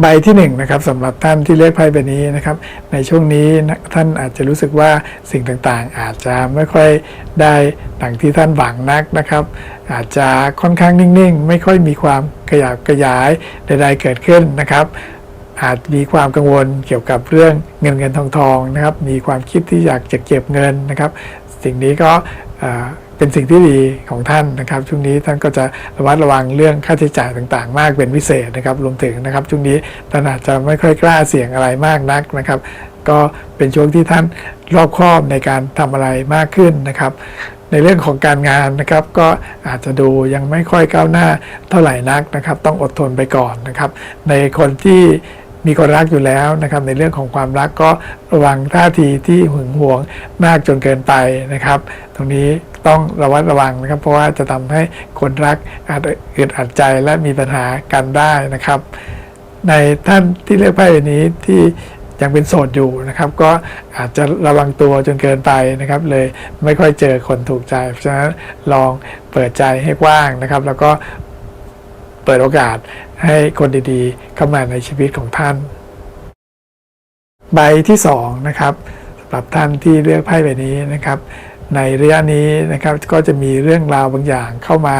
ใบที่1นงนะครับสำหรับท่านที่เลือกไพ่ใบนี้นะครับ ในช่วงนี้ท่านอาจจะรู้สึกว่าสิ่งต่างๆ อาจจะไม่ค่อยได้ดังที่ท่านหวังนักนะครับ อาจจะค่อนข้างนิ่งๆ ไม่ค่อยมีความขยับขยายใดๆเกิดขึ้นนะครับ อาจมีความกังวลเกี่ยวกับเรื่องเงินเงินทองทองนะครับ มีความคิดที่อยากจะเก็บเงินนะครับ สิ่งนี้ก็ เป็นสิ่งที่ดีของท่านนะครับช่วงนี้ท่านก็จะระมัดระวังเรื่องค่าใช้จ่ายต่างๆ มากเป็นพิเศษนะครับรวมถึงนะครับช่วงนี้ท่านอาจจะไม่ค่อยกล้าเสี่ยงอะไรมากนักนะครับ ก็เป็นช่วงที่ท่านรอบคอบในการทำอะไรมากขึ้นนะครับ ในเรื่องของการงานนะครับ ก็อาจจะดูยังไม่ค่อยก้าวหน้าเท่าไหร่นักนะครับ ต้องอดทนไปก่อนนะครับ ในคนที่มีคนรักอยู่แล้วนะครับ ในเรื่องของความรักก็ระวังท่าทีที่หึงหวงมากจนเกินไปนะครับ ตรงนี้ ต้องระวัดระวังนะครับ เพราะว่าจะทำให้คนรักอาจอึดอัดใจและมีปัญหากันได้นะครับ ในท่านที่เลือกไพ่ใบนี้ที่ยังเป็นโสดอยู่นะครับ ก็อาจจะระวังตัวจนเกินไปนะครับ เลยไม่ค่อยเจอคนถูกใจ เพราะฉะนั้นลองเปิดใจให้กว้างนะครับ แล้วก็เปิดโอกาสให้คนดีๆ เข้ามาในชีวิตของท่าน ใบที่สองนะครับสำหรับท่านที่เลือกไพ่ใบนี้นะครับ ในระยะนี้นะครับก็จะมีเรื่องราวบางอย่างเข้ามา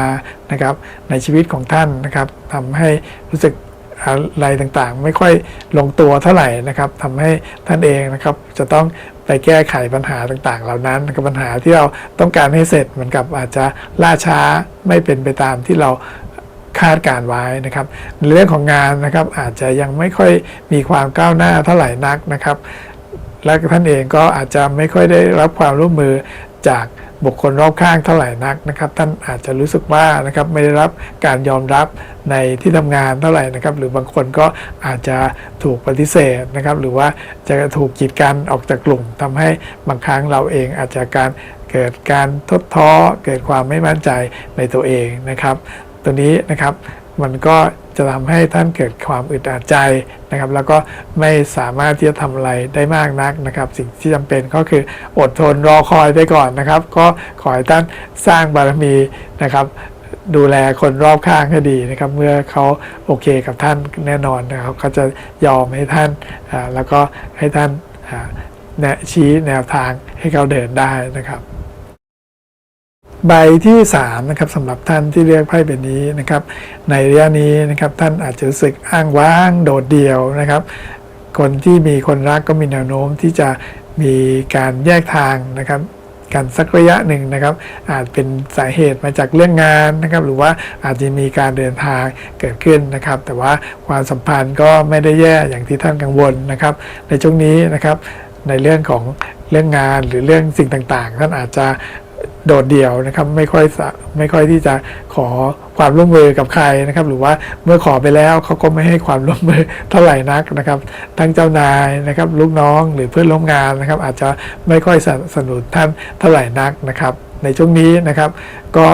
นะครับในชีวิตของท่านนะครับทำให้รู้สึกอะไรต่างๆ ไม่ค่อยลงตัวเท่าไหร่นะครับทำให้ท่านเองนะครับจะต้องไปแก้ไขปัญหาต่างๆ เหล่านั้นนะครับปัญหาที่เราต้องการให้เสร็จเหมือนกับอาจจะล่าช้าไม่เป็นไปตามที่เราคาดการไว้นะครับในเรื่องของงานนะครับอาจจะยังไม่ค่อยมีความก้าวหน้าเท่าไหร่นักนะครับและท่านเองก็อาจจะไม่ค่อยได้รับความร่วมมือ จากบุคคลรอบข้างเท่าไหร่นักนะครับ ท่านอาจจะรู้สึกว่านะครับไม่ได้รับการยอมรับในที่ทำงานเท่าไหร่นะครับ หรือบางคนก็อาจจะถูกปฏิเสธนะครับ หรือว่าจะถูกกีดกันออกจากกลุ่มทำให้บางครั้งเราเองอาจจะการเกิดการทดท้อเกิดความไม่มั่นใจในตัวเองนะครับ ตัวนี้นะครับมันก็ จะทำให้ท่านเกิดความอึดอัดใจนะครับ แล้วก็ไม่สามารถที่จะทำอะไรได้มากนักนะครับ สิ่งที่จำเป็นก็คืออดทนรอคอยไปก่อนนะครับ ก็ขอให้ท่านสร้างบารมีนะครับดูแลคนรอบข้างให้ดีนะครับ เมื่อเขาโอเคกับท่านแน่นอนนะครับเขาจะยอมให้ท่านแล้วก็ให้ท่านชี้แนวทางให้เขาเดินได้นะครับ ใบที่3นะครับสำหรับท่านที่เลือกไพ่ใบนี้นะครับ ในระยะนี้นะครับท่านอาจจะรู้สึกอ้างว้างโดดเดี่ยวนะครับ คนที่มีคนรักก็มีแนวโน้มที่จะมีการแยกทางนะครับกันสักระยะหนึ่งนะครับ อาจเป็นสาเหตุมาจากเรื่องงานนะครับ หรือว่าอาจจะมีการเดินทางเกิดขึ้นนะครับ แต่ว่าความสัมพันธ์ก็ไม่ได้แย่อย่างที่ท่านกังวลนะครับ ในช่วงนี้นะครับในเรื่องของเรื่องงานหรือเรื่องสิ่งต่างๆ ท่านอาจจะ โดดเดี่ยวนะครับไม่ค่อยไม่ค่อยที่จะขอความร่วมมือกับใครนะครับ หรือว่าเมื่อขอไปแล้วเขาก็ไม่ให้ความร่วมมือเท่าไหร่นักนะครับ ทั้งเจ้านายนะครับลูกน้องหรือเพื่อนร่วมงานนะครับ อาจจะไม่ค่อยสนับสนุนท่านเท่าไหร่นักนะครับ ในช่วงนี้นะครับ ก็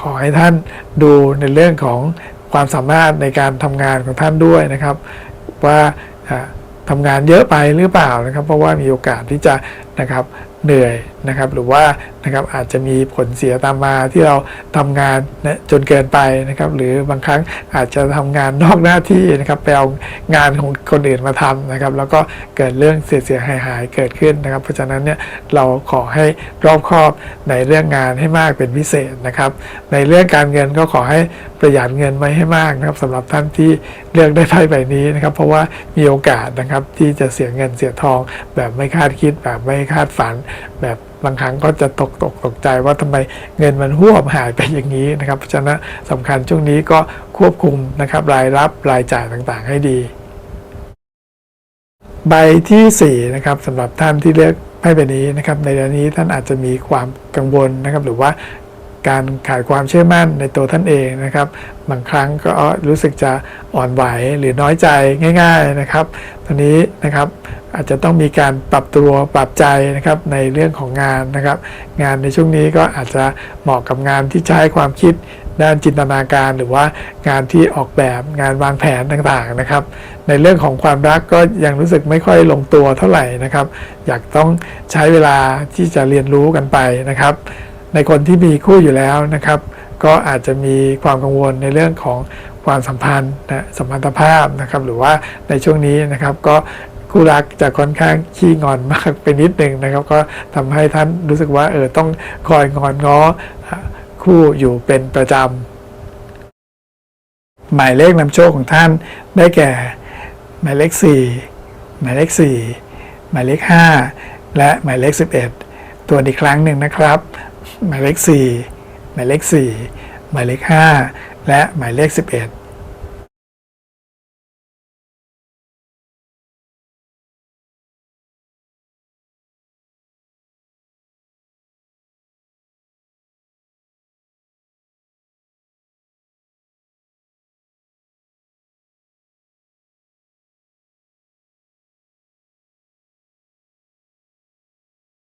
ขอให้ท่านดูในเรื่องของความสามารถในการทำงานของท่านด้วยนะครับ ว่าอ่าทำงานเยอะไปหรือเปล่านะครับ เพราะว่ามีโอกาสที่จะนะครับ เหนื่อยนะครับ หรือว่านะครับอาจจะมีผลเสียตามมาที่เราทำงานนะจนเกินไปนะครับ หรือบางครั้งอาจจะทำงานนอกหน้าที่นะครับไปเอางานของคนอื่นมาทำนะครับ แล้วก็เกิดเรื่องเสียเสียหายหายเกิดขึ้นนะครับ เพราะฉะนั้นเนี่ยเราขอให้รอบคอบในเรื่องงานให้มากเป็นพิเศษนะครับ ในเรื่องการเงินก็ขอให้ประหยัดเงินไว้ให้มากนะครับสำหรับท่านที่เลือกได้ไพ่ใบนี้นะครับ เพราะว่ามีโอกาสนะครับที่จะเสียเงินเสียทองแบบไม่คาดคิดแบบไม่คาดฝันแบบบางครั้งก็จะตกตกตกใจว่าทำไมเงินมันหวบหายไปอย่างนี้นะครับเพราะฉะนั้นสำคัญช่วงนี้ก็ควบคุมนะครับรายรับรายจ่ายต่างๆ ให้ดี ใบที่4นะครับสำหรับท่านที่เลือกไพ่ใบนี้นะครับในเดือนนี้ท่านอาจจะมีความกังวลนะครับ หรือว่า การขาดความเชื่อมั่นในตัวท่านเองนะครับ บางครั้งก็รู้สึกจะอ่อนไหวหรือน้อยใจง่าย ๆนะครับตอนนี้นะครับอาจจะต้องมีการปรับตัวปรับใจนะครับในเรื่องของงานนะครับ งานในช่วงนี้ก็อาจจะเหมาะกับงานที่ใช้ความคิดด้านจินตนาการหรือว่างานที่ออกแบบงานวางแผนต่างๆนะครับ ในเรื่องของความรักก็ยังรู้สึกไม่ค่อยลงตัวเท่าไหร่นะครับ อยากต้องใช้เวลาที่จะเรียนรู้กันไปนะครับ ในคนที่มีคู่อยู่แล้วนะครับ ก็อาจจะมีความกังวลในเรื่องของความสัมพันธ์นะสัมพันธภาพนะครับ หรือว่าในช่วงนี้นะครับก็คู่รักจะค่อนข้างขี้งอนมากไปนิดนึงนะครับ ก็ทำให้ท่านรู้สึกว่าเออต้องคอยงอนง้อคู่อยู่เป็นประจำหมายเลขนำโชคของท่านได้แก่ หมายเลข 4 หมายเลข 4 หมายเลข 5 และหมายเลข 11 ตัวอีกครั้งหนึ่งนะครับ หมายเลข 4 หมายเลข 4 หมายเลข 5 และหมายเลข 11